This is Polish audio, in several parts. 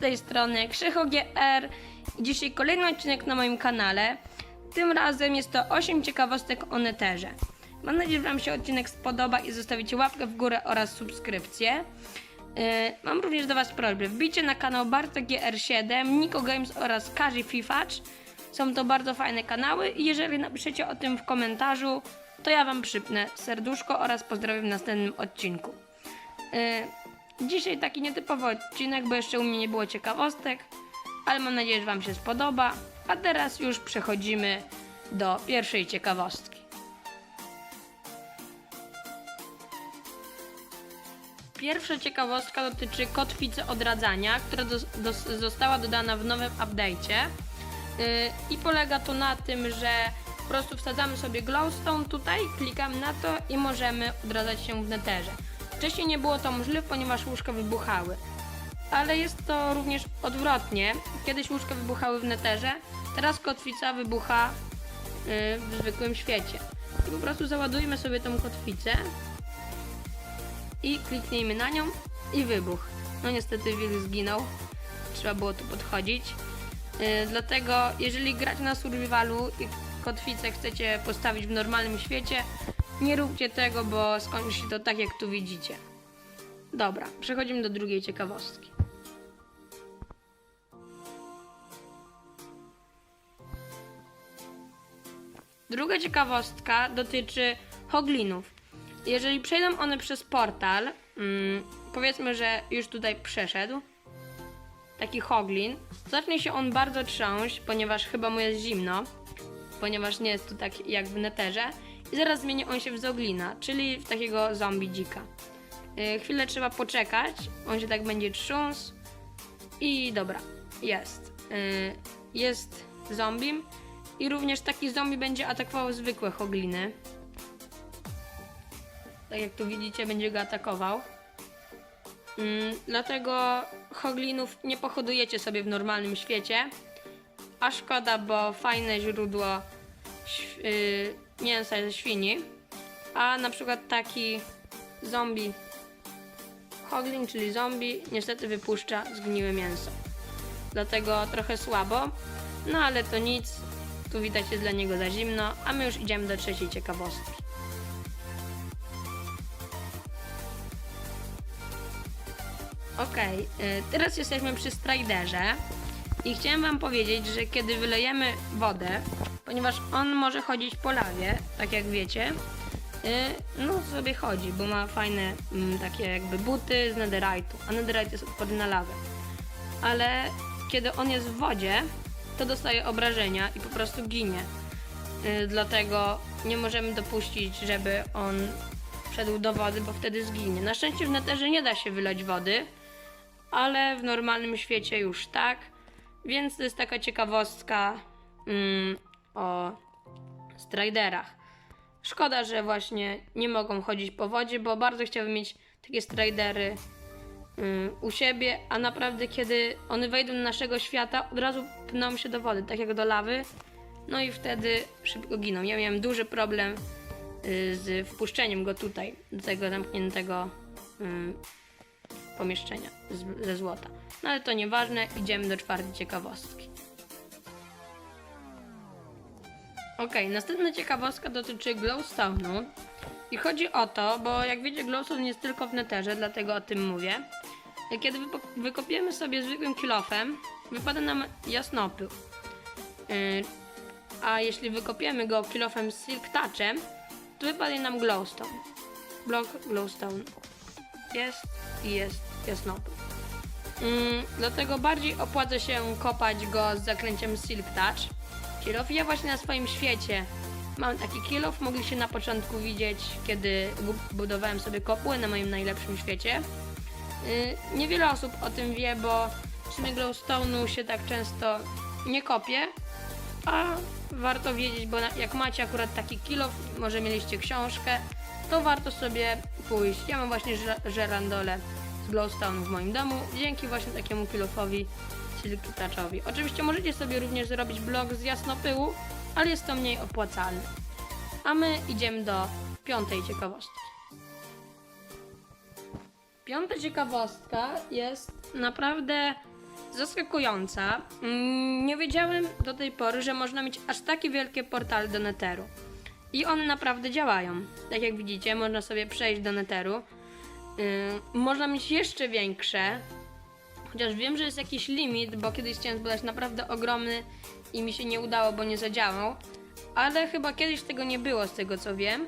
tej strony Krzycho GR dzisiaj kolejny odcinek na moim kanale. Tym razem jest to 8 ciekawostek o Netherze. Mam nadzieję, że Wam się odcinek spodoba i zostawicie łapkę w górę oraz subskrypcję. Yy, mam również do Was prośbę, wbijcie na kanał Bartek GR7, Niko Games oraz Kazi Fifacz. Są to bardzo fajne kanały i jeżeli napiszecie o tym w komentarzu, to ja Wam przypnę serduszko oraz pozdrawiam w następnym odcinku. Yy, Dzisiaj taki nietypowy odcinek, bo jeszcze u mnie nie było ciekawostek, ale mam nadzieję, że Wam się spodoba. A teraz już przechodzimy do pierwszej ciekawostki. Pierwsza ciekawostka dotyczy kotwicy odradzania, która dos- dos- została dodana w nowym update'cie. Yy, I polega to na tym, że po prostu wsadzamy sobie glowstone tutaj, klikamy na to i możemy odradzać się w netherze. Wcześniej nie było to możliwe, ponieważ łóżka wybuchały. Ale jest to również odwrotnie. Kiedyś łóżka wybuchały w netherze, teraz kotwica wybucha yy, w zwykłym świecie. I po prostu załadujmy sobie tą kotwicę i kliknijmy na nią i wybuch. No niestety wilk zginął. Trzeba było tu podchodzić. Yy, dlatego jeżeli grać na survivalu i kotwicę chcecie postawić w normalnym świecie, nie róbcie tego, bo skończy się to tak jak tu widzicie. Dobra, przechodzimy do drugiej ciekawostki. Druga ciekawostka dotyczy hoglinów. Jeżeli przejdą one przez portal, mm, powiedzmy, że już tutaj przeszedł, taki hoglin, zacznie się on bardzo trząść, ponieważ chyba mu jest zimno, ponieważ nie jest tu tak jak w neterze i zaraz zmieni on się w zoglina, czyli w takiego zombie dzika. Yy, chwilę trzeba poczekać, on się tak będzie trząsł i dobra, jest. Yy, jest zombim i również taki zombie będzie atakował zwykłe hogliny. Tak jak tu widzicie, będzie go atakował. Mm, dlatego hoglinów nie pohodujecie sobie w normalnym świecie. A szkoda, bo fajne źródło y, mięsa ze świni. A na przykład taki zombie hoglin, czyli zombie, niestety wypuszcza zgniłe mięso. Dlatego trochę słabo. No ale to nic. Tu widać jest dla niego za zimno, a my już idziemy do trzeciej ciekawostki. Y, teraz jesteśmy przy Striderze i chciałem wam powiedzieć, że kiedy wylejemy wodę, ponieważ on może chodzić po lawie, tak jak wiecie, y, no sobie chodzi, bo ma fajne mm, takie jakby buty z netherite'u, a netherite jest odporny na lawę. Ale kiedy on jest w wodzie, to dostaje obrażenia i po prostu ginie. Y, Dlatego nie możemy dopuścić, żeby on wszedł do wody, bo wtedy zginie. Na szczęście w netherze nie da się wylać wody, ale w normalnym świecie już tak. Więc to jest taka ciekawostka mm, o striderach. Szkoda, że właśnie nie mogą chodzić po wodzie, bo bardzo chciałbym mieć takie stridery mm, u siebie, a naprawdę kiedy one wejdą do naszego świata, od razu pną się do wody, tak jak do lawy. No i wtedy szybko giną. Ja miałem duży problem y, z wpuszczeniem go tutaj, do tego zamkniętego ym, pomieszczenia ze złota. No ale to nieważne, idziemy do czwartej ciekawostki. Okej, następna ciekawostka dotyczy glowstone'u. I chodzi o to, bo jak wiecie, glowstone jest tylko w netherze, dlatego o tym mówię. Kiedy wykopiemy sobie zwykłym kilofem, wypada nam jasnopył. Yy, a jeśli wykopiemy go kilofem z silk touchem, to wypadnie nam glowstone. Blok glowstone. Jest i jest jasnopył. Mm, dlatego bardziej opłaca się kopać go z zaklęciem Silk Touch. Kilof. Ja właśnie na swoim świecie mam taki kilof. Mogliście na początku widzieć, kiedy bu- budowałem sobie kopły na moim najlepszym świecie. Yy, niewiele osób o tym wie, bo w sumie glowstone'u się tak często nie kopie, a warto wiedzieć, bo jak macie akurat taki kilof, może mieliście książkę, to warto sobie pójść. Ja mam właśnie żer- żerandole z glowstone w moim domu, dzięki właśnie takiemu kilofowi Silk Touchowi. Oczywiście możecie sobie również zrobić blok z jasnopyłu, ale jest to mniej opłacalne. A my idziemy do piątej ciekawostki. Piąta ciekawostka jest naprawdę zaskakująca. Mm, Nie wiedziałem do tej pory, że można mieć aż takie wielkie portale do Netheru. I one naprawdę działają. Tak jak widzicie, można sobie przejść do Netheru. Yy, można mieć jeszcze większe, chociaż wiem, że jest jakiś limit, bo kiedyś chciałem zbudować naprawdę ogromny i mi się nie udało, bo nie zadziałał. Ale chyba kiedyś tego nie było, z tego co wiem.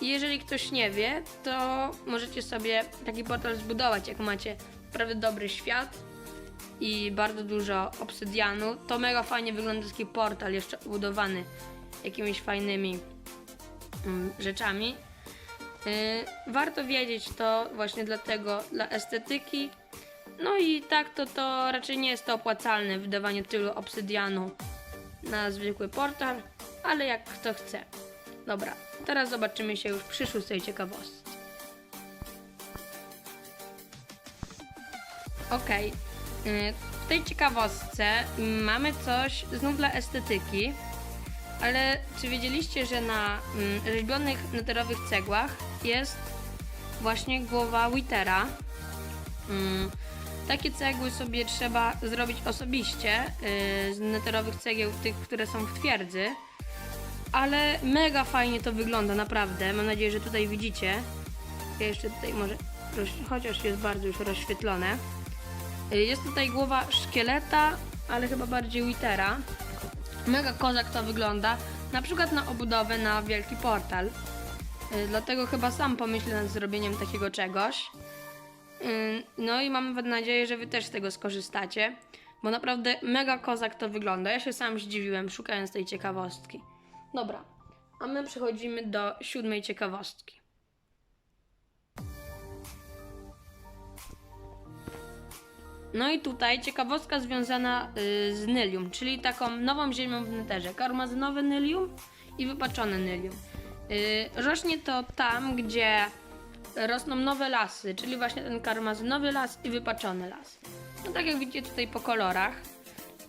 I jeżeli ktoś nie wie, to możecie sobie taki portal zbudować, jak macie naprawdę dobry świat i bardzo dużo obsydianu. To mega fajnie wygląda taki portal, jeszcze ubudowany jakimiś fajnymi mm, rzeczami. Yy, warto wiedzieć to właśnie dlatego, dla estetyki. No i tak to, to raczej nie jest to opłacalne wydawanie tylu obsydianu na zwykły portal, ale jak kto chce. Dobra, teraz zobaczymy się już przy szóstej ciekawostce. Okej, yy, w tej ciekawostce mamy coś znów dla estetyki, ale czy wiedzieliście, że na mm, rzeźbionych neterowych cegłach jest właśnie głowa Witera? Takie cegły sobie trzeba zrobić osobiście yy, z neterowych cegieł, tych, które są w twierdzy. Ale mega fajnie to wygląda, naprawdę. Mam nadzieję, że tutaj widzicie. Ja jeszcze tutaj może, chociaż jest bardzo już rozświetlone. Y, Jest tutaj głowa szkieleta, ale chyba bardziej Witera. Mega kozak to wygląda. Na przykład na obudowę na wielki portal. Y, Dlatego chyba sam pomyślę nad zrobieniem takiego czegoś. No i mam nadzieję, że wy też z tego skorzystacie. Bo naprawdę mega kozak to wygląda. Ja się sam zdziwiłem szukając tej ciekawostki. Dobra, a my przechodzimy do siódmej ciekawostki. No i tutaj ciekawostka związana y, z Nylium, czyli taką nową ziemią w neterze. Karmazynowe Nylium i wypaczone Nylium. Y, rośnie to tam, gdzie rosną nowe lasy, czyli właśnie ten karmazynowy las i wypaczony las. No tak jak widzicie tutaj po kolorach.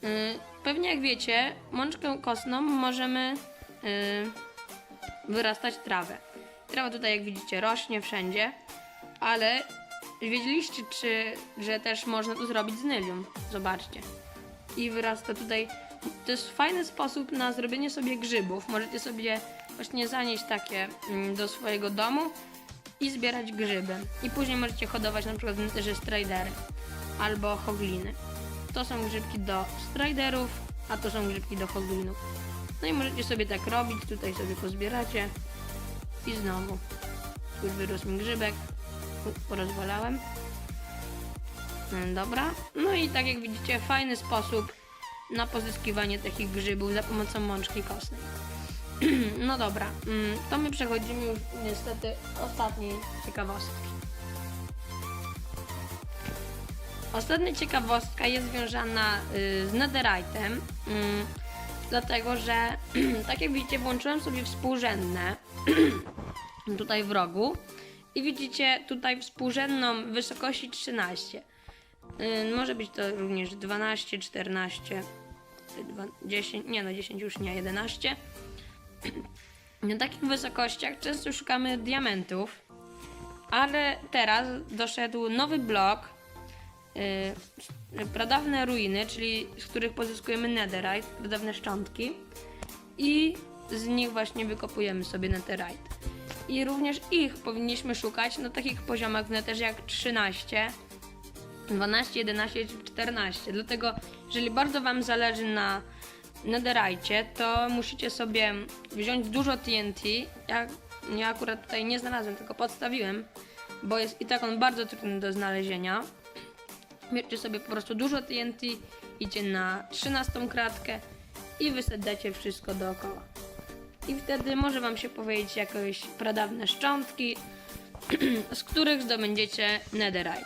Y, pewnie jak wiecie, mączką kostną możemy y, wyrastać trawę. Trawa tutaj jak widzicie rośnie wszędzie, ale wiedzieliście czy, że też można to zrobić z nylium? Zobaczcie. I wyrasta tutaj, to jest fajny sposób na zrobienie sobie grzybów. Możecie sobie właśnie zanieść takie mm, do swojego domu i zbierać grzyby. I później możecie hodować na przykład neterze stridery albo hogliny. To są grzybki do striderów, a to są grzybki do hoglinów. No i możecie sobie tak robić, tutaj sobie pozbieracie i znowu. Już wyrósł mi grzybek, porozwalałem. Dobra, no i tak jak widzicie, fajny sposób na pozyskiwanie takich grzybów za pomocą mączki kostnej. No dobra, mm, to my przechodzimy już niestety ostatniej ciekawostki. Ostatnia ciekawostka jest związana y, z netherite'em, mm, dlatego że tak jak widzicie włączyłem sobie współrzędne tutaj w rogu i widzicie tutaj współrzędną wysokości 13. Y, może być to również 12, 14, y, dwa- 10, nie no 10 już nie, 11. Na takich wysokościach często szukamy diamentów, ale teraz doszedł nowy blok, yy, pradawne ruiny, czyli z których pozyskujemy netherite, pradawne szczątki i z nich właśnie wykopujemy sobie netherite. I również ich powinniśmy szukać na takich poziomach netherze jak 13, 12, 11 czy 14. Dlatego, jeżeli bardzo Wam zależy na netherite, to musicie sobie wziąć dużo TNT. Ja, ja akurat tutaj nie znalazłem, tylko podstawiłem, bo jest i tak on bardzo trudny do znalezienia. Bierzcie sobie po prostu dużo TNT, idzie na 13 kratkę i wysadzacie wszystko dookoła. I wtedy może Wam się powiedzieć jakieś pradawne szczątki, z których zdobędziecie netherite.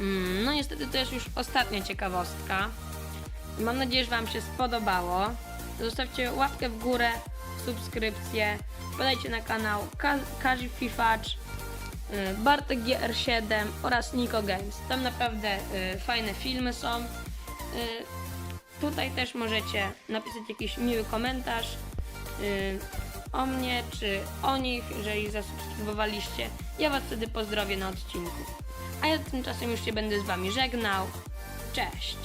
Mm, No niestety to jest już ostatnia ciekawostka. Mam nadzieję, że Wam się spodobało. Zostawcie łapkę w górę, subskrypcję, podajcie na kanał Ka- Kazi Fifacz, y, Bartek GR7 oraz Niko Games. Tam naprawdę y, fajne filmy są. Y, Tutaj też możecie napisać jakiś miły komentarz y, o mnie czy o nich, jeżeli zasubskrybowaliście. Ja Was wtedy pozdrowię na odcinku. A ja tymczasem już się będę z Wami żegnał. Cześć!